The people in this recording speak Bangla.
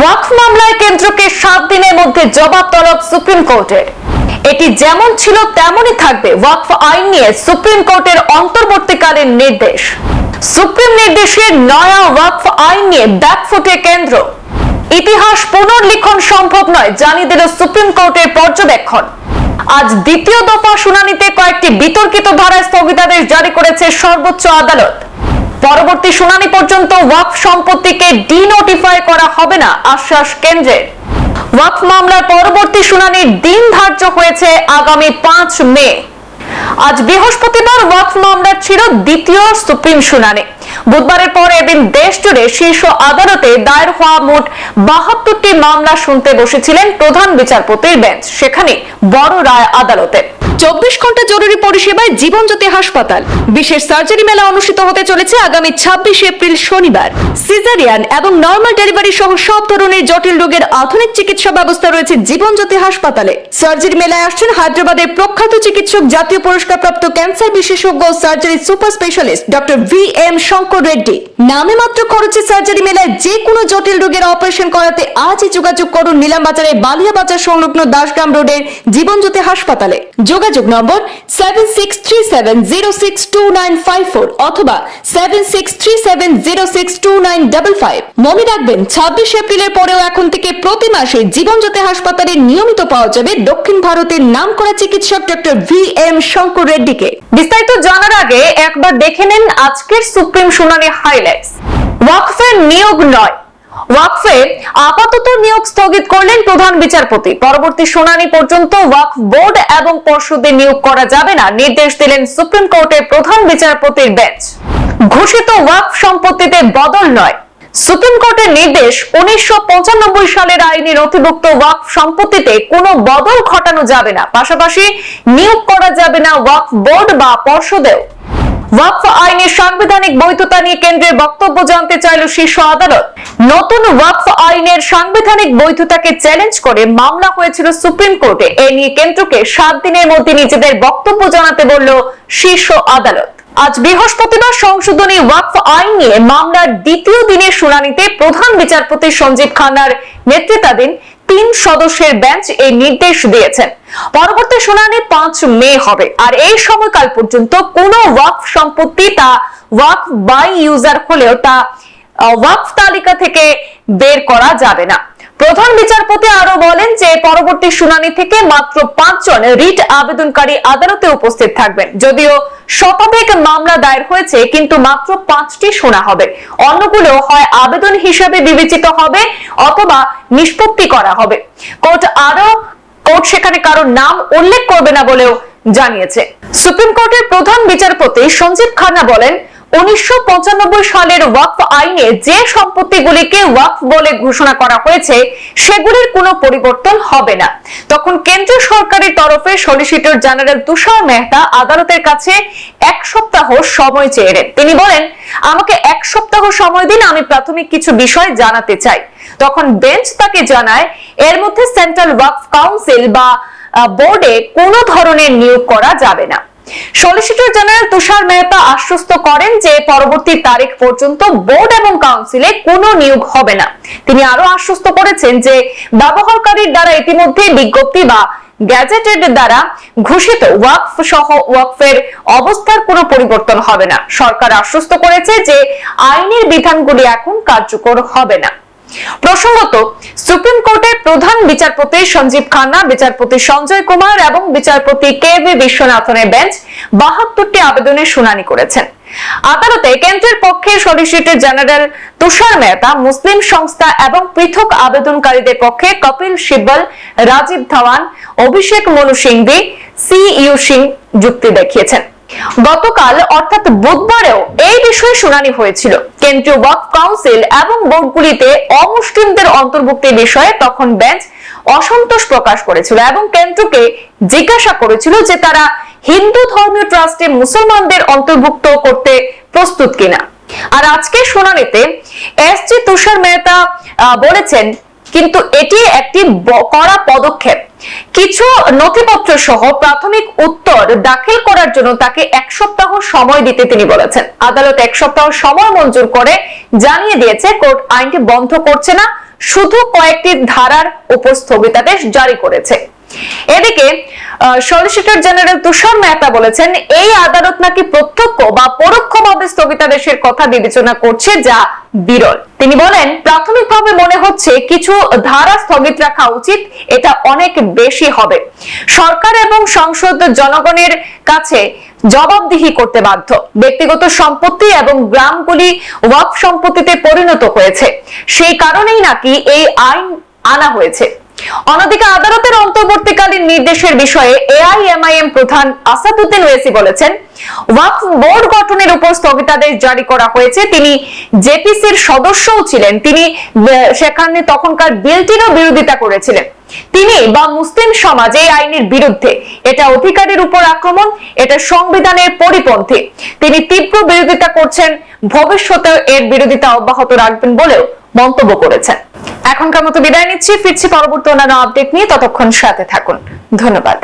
ওয়াকফ মামলায় কেন্দ্রকে সাত দিনের মধ্যে জবাব তলব সুপ্রিম কোর্টের এটি যেমন ছিল, তেমনই থাকবে ওয়াকফ আইন নিয়ে সুপ্রিম কোর্টের অন্তর্বর্তীকালীন নির্দেশ। সুপ্রিম নির্দেশে নয়া ওয়াকফ আইন নিয়ে ব্যাকফুটে কেন্দ্র। ইতিহাস পুনর্লিখন সম্ভব নয়, জানিয়ে দিল সুপ্রিম কোর্টের পর্যবেক্ষণ। আজ দ্বিতীয় দফা শুনানিতে কয়েকটি বিতর্কিত ধারায় স্থগিতাদেশ জারি করেছে সর্বোচ্চ আদালত। পরবর্তী শুনানি পর্যন্ত ওয়াকফ সম্পত্তিকে ডিনোটিফাই করা হবে না, আশ্বাস কেন্দ্রের। ওয়াফ মামলার পরবর্তী শুনানির দিন ধার্য হয়েছে আগামী পাঁচ মে। আজ বৃহস্পতিবার ওয়াফ মামলার ছিল দ্বিতীয় সুপ্রিম শুনানি। বুধবারের পর এদিন দেশ জুড়ে শীর্ষ আদালতে দায়ের হওয়া মোট বাহাত্তরটি মামলা শুনতে বসেছিলেন প্রধান বিচারপতির বেঞ্চ, সেখানে বড় রায় আদালতে। চব্বিশ ঘণ্টা জরুরি পরিষেবায় জীবনজ্যোতি হাসপাতাল। বিশেষ সার্জারি মেলা অনুষ্ঠিত হতে চলেছে আগামী ছাব্বিশ এপ্রিল শনিবার। সিজারিয়ান এবং নর্মাল ডেলিভারি সহ সব ধরনের জটিল রোগের আধুনিক চিকিৎসা ব্যবস্থা রয়েছে জীবনজ্যোতি হাসপাতালে। সার্জারি মেলায় আসছেন হায়দ্রাবাদের প্রখ্যাত চিকিৎসক জাতীয় পুরস্কারপ্রাপ্ত ক্যান্সার বিশেষজ্ঞ surgery super specialist doctor V M Shankar. Reddy. নামে মাত্র খরচে সার্জারি মেলায় যে কোনো জটিল রোগের অপারেশন করাতে আজই যোগাযোগ করুন নিলাম বাজারের বালিয়া বাজার সংলগ্ন দাসগ্রাম রোডের জীবনজ্যোতি হাসপাতালে। যোগাযোগ number seven six three seven zero six two nine five four অথবা seven six three seven zero six two nine double five মনে রাখবেন, ছাব্বিশ এপ্রিলের পরেও এখন থেকে প্রতি মাসে জীবনজ্যোতি হাসপাতালে নিয়মিত পাওয়া যাবে দক্ষিণ ভারতের নামকরা চিকিৎসক ডক্টর ভি এম শঙ্কর রেড্ডিকে। বিস্তারিত জানার আগে একবার দেখে নিন আজকের সুপ্রিম শুনানি হাইলাইটস ওয়াকফের নিয়োগ নয়। ওয়াকফে আপাতত নিয়োগ স্থগিত করলেন প্রধান বিচারপতি। পরবর্তী শুনানি পর্যন্ত ওয়াকফ বোর্ড এবং পর্ষদে নিয়োগ করা যাবে না, নির্দেশ দিলেন সুপ্রিম কোর্টের প্রধান বিচারপতির বেঞ্চ। ঘোষিত ওয়াকফ সম্পত্তিতে বদল নয়। সুপ্রিম কোর্টের নির্দেশ, উনিশশো পঁচানব্বই সালের আইনে নথিভুক্ত ওয়াকফ সম্পত্তিতে কোনো বদল ঘটানো যাবে না। পাশাপাশি নিয়োগ করা যাবে না ওয়াকফ বোর্ড বা পর্ষদেও। ওয়াকফ আইনের সাংবিধানিক বৈধতা নিয়ে কেন্দ্রের বক্তব্য জানতে চাইল শীর্ষ আদালত। নতুন ওয়াকফ আইনের সাংবিধানিক বৈধতাকে চ্যালেঞ্জ করে মামলা হয়েছিল সুপ্রিম কোর্টে। এ নিয়ে কেন্দ্রকে সাত দিনের মধ্যে নিজেদের বক্তব্য জানাতে বলল শীর্ষ আদালত। আজ বৃহস্পতিবার সংশোধনী ওয়াকফ আইন নিয়ে মামলার দ্বিতীয় দিনের শুনানিতে প্রধান বিচারপতি সঞ্জীব খান্নার নেতৃত্বাধীন তিন সদস্যের বেঞ্চ এই নির্দেশ দিয়েছেন। পরবর্তী শুনানি পাঁচ মে হবে। আর এই সময়কাল পর্যন্ত কোনো ওয়াকফ সম্পত্তি তা ওয়াকফ বাই ইউজার হলেও তা ওয়াকফ তালিকা থেকে বের করা যাবে না। প্রধান বিচারপতি আরও বলেন যে পরবর্তী শুনানি থেকে মাত্র পাঁচজন রিট আবেদনকারী আদালতে উপস্থিত থাকবেন। যদিও শতাধিক মামলা দায়ের হয়েছে, কিন্তু মাত্র পাঁচটি শোনা হবে। অন্যগুলো হয় আবেদন হিসাবে বিবেচিত হবে অথবা নিষ্পত্তি করা হবে। কোর্ট আরও, কোর্ট সেখানে কারও নাম উল্লেখ করবে না বলেও জানিয়েছে। সুপ্রিম কোর্টের প্রধান বিচারপতি সঞ্জীব খান্না বলেন উনিশশো পঁচানব্বই সালের ওয়াকফ আইনে যে সম্পত্তিগুলিকে ওয়াকফ বলে ঘোষণা করা হয়েছে, সেগুলির কোনো পরিবর্তন হবে না। তখন কেন্দ্রীয় সরকারের তরফে সলিসিটর জেনারেল তুষার মেহতা আদালতের কাছে এক সপ্তাহ সময় চেয়েলেন তিনি বলেন, আমাকে এক সপ্তাহ সময় দিন, আমি প্রাথমিক কিছু বিষয় জানাতে চাই। তখন বেঞ্চ তাকে জানায়, এর মধ্যে সেন্ট্রাল ওয়াকফ কাউন্সিল বা বোর্ডে কোনো ধরনের নিয়োগ করা যাবে না। সলিসিটর জেনারেল তুষার মেহতা আশ্বস্ত করেন যে পরবর্তী তারিখ পর্যন্ত বোর্ড এবং কাউন্সিলে কোনো নিয়োগ হবে না। তিনি আরও আশ্বস্ত করেছেন যে ব্যবহারকারীর দ্বারা ইতিমধ্যে বিজ্ঞপ্তি বা গ্যাজেটের দ্বারা ঘোষিত ওয়াকফ সহ ওয়াকফের অবস্থার কোনো পরিবর্তন হবে না। সরকার আশ্বস্ত করেছে যে আইনের বিধানগুলি এখন কার্যকর হবে না। প্রসঙ্গত, সুপ্রিম কোর্টের প্রধান বিচারপতি সঞ্জীব খান্না, বিচারপতি সঞ্জয় কুমার এবং বিচারপতি কে ভি বিশ্বনাথনের বেঞ্চ বাহাত্তরটি আবেদনের শুনানি করেছেন। আদালতে কেন্দ্রের পক্ষে সলিসিটর জেনারেল তুষার মেহতা, মুসলিম সংস্থা এবং পৃথক আবেদনকারীদের পক্ষে কপিল সিব্বল, রাজীব ধাওয়ান, অভিষেক মনু সিংভি, সি ইউ সিং যুক্তি দেখিয়েছেন। গতকাল, অর্থাৎ বুধবারেও এই বিষয়ে শুনানি হয়েছিল। কেন্দ্রীয় ওয়াকফ কাউন্সিল এবং বোর্ডগুলিতে অমুসলিমদের অন্তর্ভুক্তির বিষয়ে তখন বেঞ্চ অসন্তোষ প্রকাশ করেছিল এবং কেন্দ্রকে জিজ্ঞাসা করেছিল যে তারা হিন্দু ধর্মীয় ট্রাস্টে মুসলমানদের অন্তর্ভুক্ত করতে প্রস্তুত কিনা। আর আজকে শুনানিতে এস জি তুষার মেহতা বলেছেন কিন্তু এটি একটি কড়া পদক্ষেপ। কিছু নথিপত্র সহ প্রাথমিক উত্তর দাখিল করার জন্য তাকে এক সপ্তাহ সময় দিতে তিনি বলেছেন। আদালত এক সপ্তাহ সময় মঞ্জুর করে জানিয়ে দিয়েছে, কোর্ট আইনটি বন্ধ করছে না, শুধু কয়েকটি ধারার উপর স্থগিতাদেশ জারি করেছে। এদিকে সলিসিটর জেনারেল তুষার মেহতা বলেছেন, এই আদালত নাকি প্রত্যক্ষ বা পরোক্ষভাবে স্থগিতাদেশের কথা বিবেচনা করছে, যা বিরল। তিনি বলেন, প্রাথমিকভাবে মনে হচ্ছে কিছু ধারা স্থগিত রাখা উচিত, এটা অনেক বেশি হবে। সরকার এবং সংসদ জনগণের কাছে জবাবদিহি করতে বাধ্য। ব্যক্তিগত সম্পত্তি এবং গ্রামগুলি ওয়াক সম্পত্তিতে পরিণত হয়েছে। সেই কারণেই নাকি এই আইন আনা হয়েছে। অন্যদিকে আদালতের অন্তর্বর্তীকালীন নির্দেশের বিষয়ে এআইএমআইএম প্রধান আসাদুদ্দিন ওয়েসি বলেছেন ওয়াকফ বোর্ড গঠনের উপর স্থগিতাদেশ জারি করা হয়েছে। তিনি জেপিসির সদস্যও ছিলেন। তিনি সেখানে তখনকার বিলটিরও বিরোধিতা করেছিলেন। তিনি বা মুসলিম সমাজ এই আইনের বিরুদ্ধে এটা অধিকারের উপর আক্রমণ, এটা সংবিধানের পরিপন্থী। তিনি তীব্র বিরোধিতা করছেন ভবিষ্যতে এর বিরোধিতা অব্যাহত রাখবেন বলেও মন্তব্য করেছেন। এখনকার মতো বিদায় নিচ্ছি। ফিরছি পরবর্তী অন্যান্য আপডেট নিয়ে। ততক্ষণ সাথে থাকুন। ধন্যবাদ।